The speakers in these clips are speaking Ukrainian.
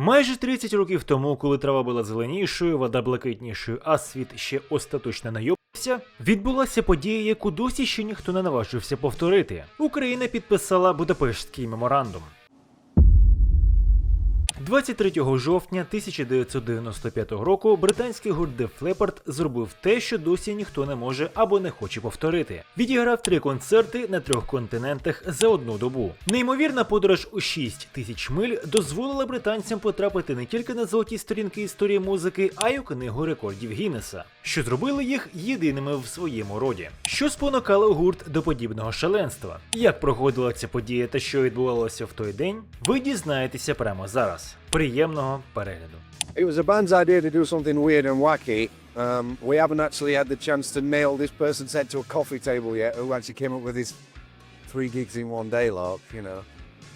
Майже 30 років тому, коли трава була зеленішою, вода блакитнішою, а світ ще остаточно найобався, відбулася подія, яку досі ще ніхто не наважився повторити. Україна підписала Будапештський меморандум. 23 жовтня 1995 року британський гурт Def Leppard зробив те, що досі ніхто не може або не хоче повторити. Відіграв три концерти на трьох континентах за одну добу. Неймовірна подорож у 6 тисяч миль дозволила британцям потрапити не тільки на золоті сторінки історії музики, а й у книгу рекордів Гіннеса, що зробили їх єдиними в своєму роді. Що спонукало гурт до подібного шаленства? Як проходила ця подія та що відбувалося в той день, ви дізнаєтеся прямо зараз. Приємного перегляду. It was a band's idea to do something weird and wacky. Um, we haven't actually had the chance to nail this person's head to a coffee table yet, who actually came up with this three gigs in one day lark, you know.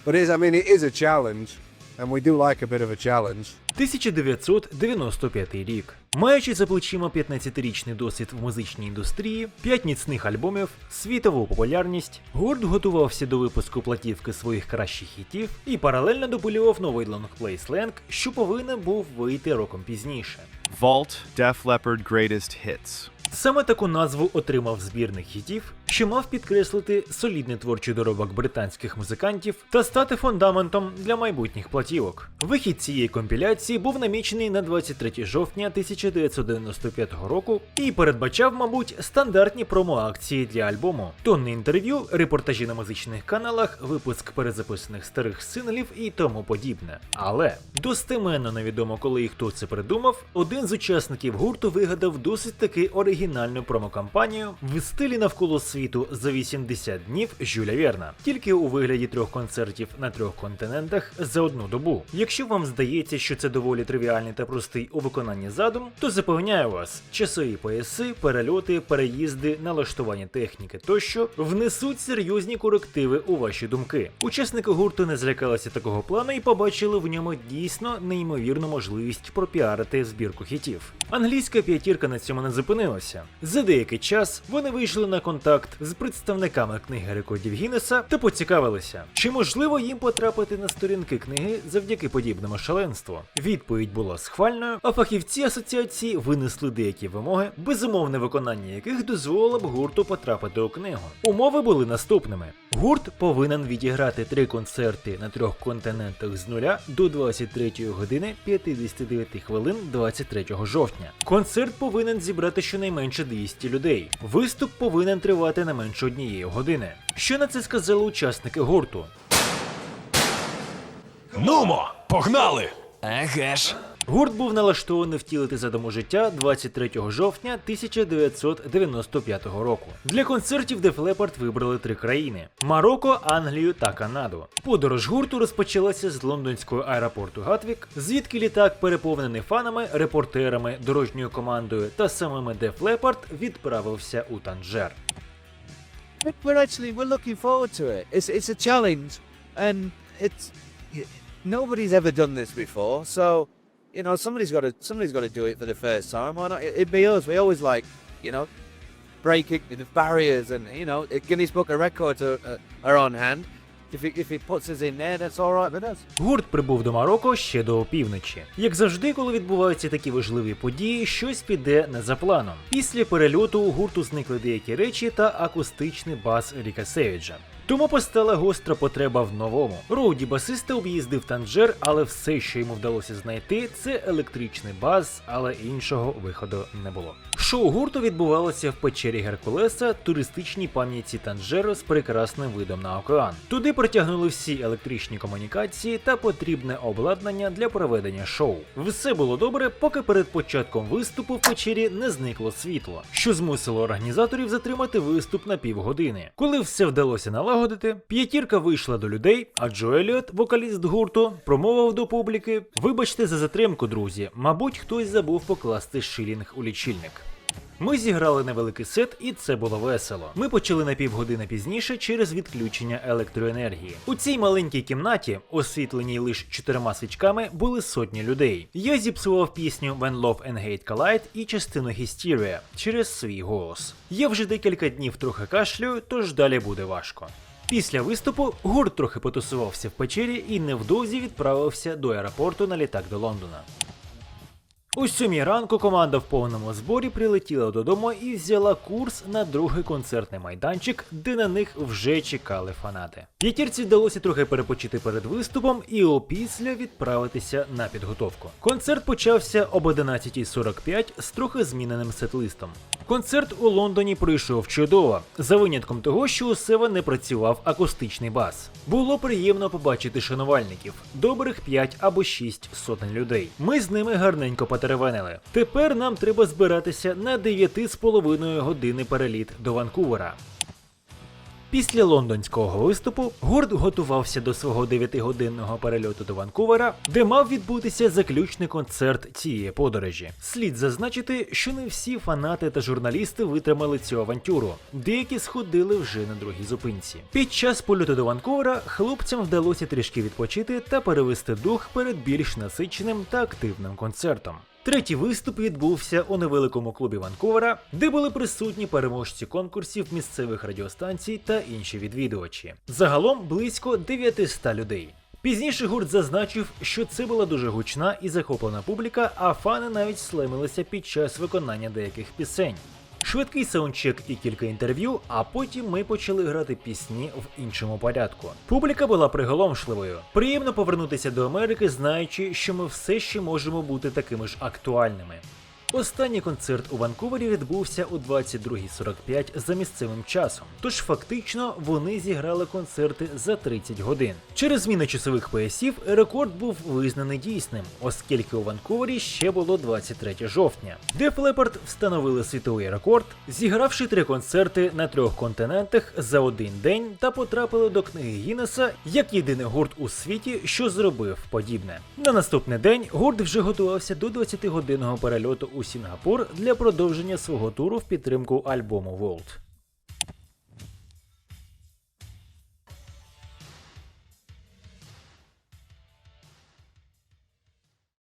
But it is, I mean, it is a challenge, And we do like a bit of a challenge. 1995 рік. Маючи за плечима 15-річний досвід в музичній індустрії, 5 міцних альбомів, світову популярність, гурт готувався до випуску платівки своїх кращих хітів і паралельно допилював новий лонгплей сленг, що повинен був вийти роком пізніше. Vault Def Leppard Greatest Hits. Саме таку назву отримав збірник хітів, що мав підкреслити солідний творчий доробок британських музикантів та стати фундаментом для майбутніх платівок. Вихід цієї компіляції був намічений на 23 жовтня 1995 року і передбачав, мабуть, стандартні промо-акції для альбому, тонни інтерв'ю, репортажі на музичних каналах, випуск перезаписаних старих синглів і тому подібне. Але достеменно невідомо, коли і хто це придумав, один з учасників гурту вигадав досить таки оригінальну промокампанію в стилі навколо світу за 80 днів Жюля Верна, тільки у вигляді трьох концертів на трьох континентах за одну добу. Якщо вам здається, що це доволі тривіальний та простий у виконанні задум, то запевняю вас, часові пояси, перельоти, переїзди, налаштування техніки тощо внесуть серйозні корективи у ваші думки. Учасники гурту не злякалися такого плану і побачили в ньому дійсно неймовірну можливість пропіарити збірку хітів. Англійська п'ятірка на цьому не зупинилася. За деякий час вони вийшли на контакт з представниками книги рекордів Гіннеса та поцікавилися, чи можливо їм потрапити на сторінки книги завдяки подібному шаленству. Відповідь була схвальною, а фахівці асоціації винесли деякі вимоги, безумовне виконання яких дозволило б гурту потрапити у книгу. Умови були наступними: гурт повинен відіграти три концерти на трьох континентах з нуля до 23 години 59 хвилин 23 жовтня. Концерт повинен зібрати щонайменше 200 людей. Виступ повинен тривати не менше однієї години. Що на це сказали учасники гурту? Нумо, погнали! Еге ж. Гурт був налаштований втілити задуму життя 23 жовтня 1995 року. Для концертів Def Leppard вибрали три країни: Марокко, Англію та Канаду. Подорож гурту розпочалася з лондонського аеропорту Гатвік, звідки літак, переповнений фанами, репортерами, дорожньою командою та самими Def Leppard відправився у Танжер. We're actually we're looking forward to it. It's it's a challenge, and it's nobody's ever done this before. So you know somebody's got to somebody's got to do it for the first time. Why not? It, it'd be us. We always like you know breaking the barriers, and you know a Guinness Book of Records are, uh, are on hand. If he, if he puts us in there, that's all right with us. Гурт прибув до Марокко ще до опівночі. Як завжди, коли відбуваються такі важливі події, щось піде не за планом. Після перельоту гурту зникли деякі речі та акустичний бас Ріка Севіджа. Тому постала гостра потреба в новому. Роуді басиста об'їздив Танжер, але все, що йому вдалося знайти, це електричний бас, але іншого виходу не було. Шоу гурту відбувалося в печері Геркулеса, туристичній пам'ятці Танжеру з прекрасним видом на океан. Туди притягнули всі електричні комунікації та потрібне обладнання для проведення шоу. Все було добре, поки перед початком виступу в печері не зникло світло, що змусило організаторів затримати виступ на півгодини. Коли все вдалося налагодити, п'ятірка вийшла до людей, а Джо Еліот, вокаліст гурту, промовив до публіки: Вибачте за затримку, друзі. Мабуть, хтось забув покласти шилінг у лічильник. Ми зіграли невеликий сет, і це було весело. Ми почали на півгодини пізніше через відключення електроенергії. У цій маленькій кімнаті, освітленій лише чотирма свічками, були сотні людей. Я зіпсував пісню When Love and Hate Collide і частину Hysteria через свій голос. Я вже декілька днів трохи кашлюю, тож далі буде важко. Після виступу гурт трохи потусувався в печері і невдовзі відправився до аеропорту на літак до Лондона. У сьомій ранку команда в повному зборі прилетіла додому і взяла курс на другий концертний майданчик, де на них вже чекали фанати. П'ятірці вдалося трохи перепочити перед виступом і опісля відправитися на підготовку. Концерт почався об 11.45 з трохи зміненим сетлистом. Концерт у Лондоні пройшов чудово, за винятком того, що у Сева не працював акустичний бас. Було приємно побачити шанувальників, добрих 5 або 6 сотень людей. Ми з ними гарненько потеревенили. Тепер нам треба збиратися на 9,5 години переліт до Ванкувера. Після лондонського виступу гурт готувався до свого 9-годинного перельоту до Ванкувера, де мав відбутися заключний концерт цієї подорожі. Слід зазначити, що не всі фанати та журналісти витримали цю авантюру. Деякі сходили вже на другій зупинці. Під час польоту до Ванкувера хлопцям вдалося трішки відпочити та перевести дух перед більш насиченим та активним концертом. Третій виступ відбувся у невеликому клубі Ванкувера, де були присутні переможці конкурсів місцевих радіостанцій та інші відвідувачі. Загалом близько 900 людей. Пізніше гурт зазначив, що це була дуже гучна і захоплена публіка, а фани навіть слемилися під час виконання деяких пісень. Швидкий саундчек і кілька інтерв'ю, а потім ми почали грати пісні в іншому порядку. Публіка була приголомшливою. Приємно повернутися до Америки, знаючи, що ми все ще можемо бути такими ж актуальними. Останній концерт у Ванкувері відбувся у 22.45 за місцевим часом. Тож фактично вони зіграли концерти за 30 годин. Через зміну часових поясів рекорд був визнаний дійсним, оскільки у Ванкувері ще було 23 жовтня. Def Leppard встановили світовий рекорд, зігравши три концерти на трьох континентах за один день та потрапили до книги Гіннеса як єдиний гурт у світі, що зробив подібне. На наступний день гурт вже готувався до 20-годинного перельоту у Сінгапур для продовження свого туру в підтримку альбому World.